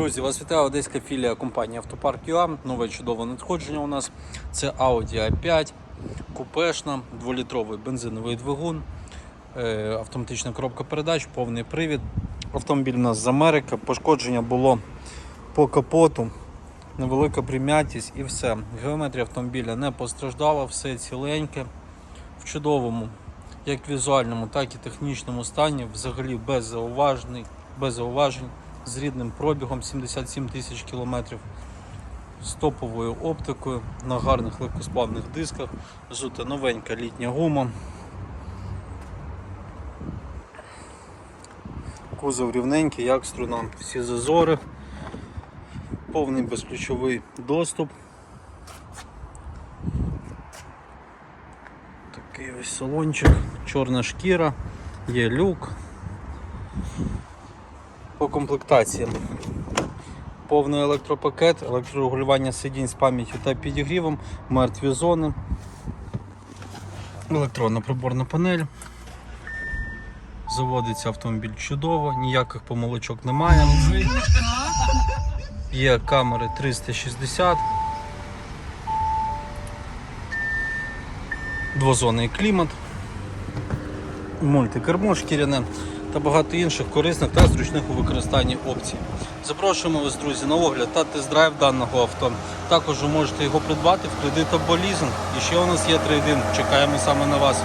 Друзі, вас вітає одеська філія компанії Автопарк ЮА. Нове чудове надходження у нас. Це Audi A5, купешна, 2-літровий бензиновий двигун, е, автоматична коробка передач, повний привід. Автомобіль у нас з Америки. Пошкодження було по капоту, невелика прим'ятість і все. Геометрія автомобіля не постраждала, все ціленьке, в чудовому, як візуальному, так і технічному стані, взагалі без зауважень, без зауважень з рідним пробігом 77 тисяч кілометрів, з топовою оптикою на гарних легкосплавних дисках, зута новенька літня гума. Кузов рівненький, як струна, всі зазори, повний безключовий доступ. Такий ось салончик, чорна шкіра, є люк, по комплектації. Повний електропакет, електрорегулювання сидінь з пам'яттю та підігрівом, мертві зони, електронна приборна панель. Заводиться автомобіль чудово, ніяких помилочок немає. Є камери 360. Двозонний клімат, мультикермо шкіряне та багато інших корисних та зручних у використанні опцій. Запрошуємо вас, друзі, на огляд та тест-драйв даного авто. Також ви можете його придбати в кредит або лізинг. І ще у нас є трейдинг. Чекаємо саме на вас.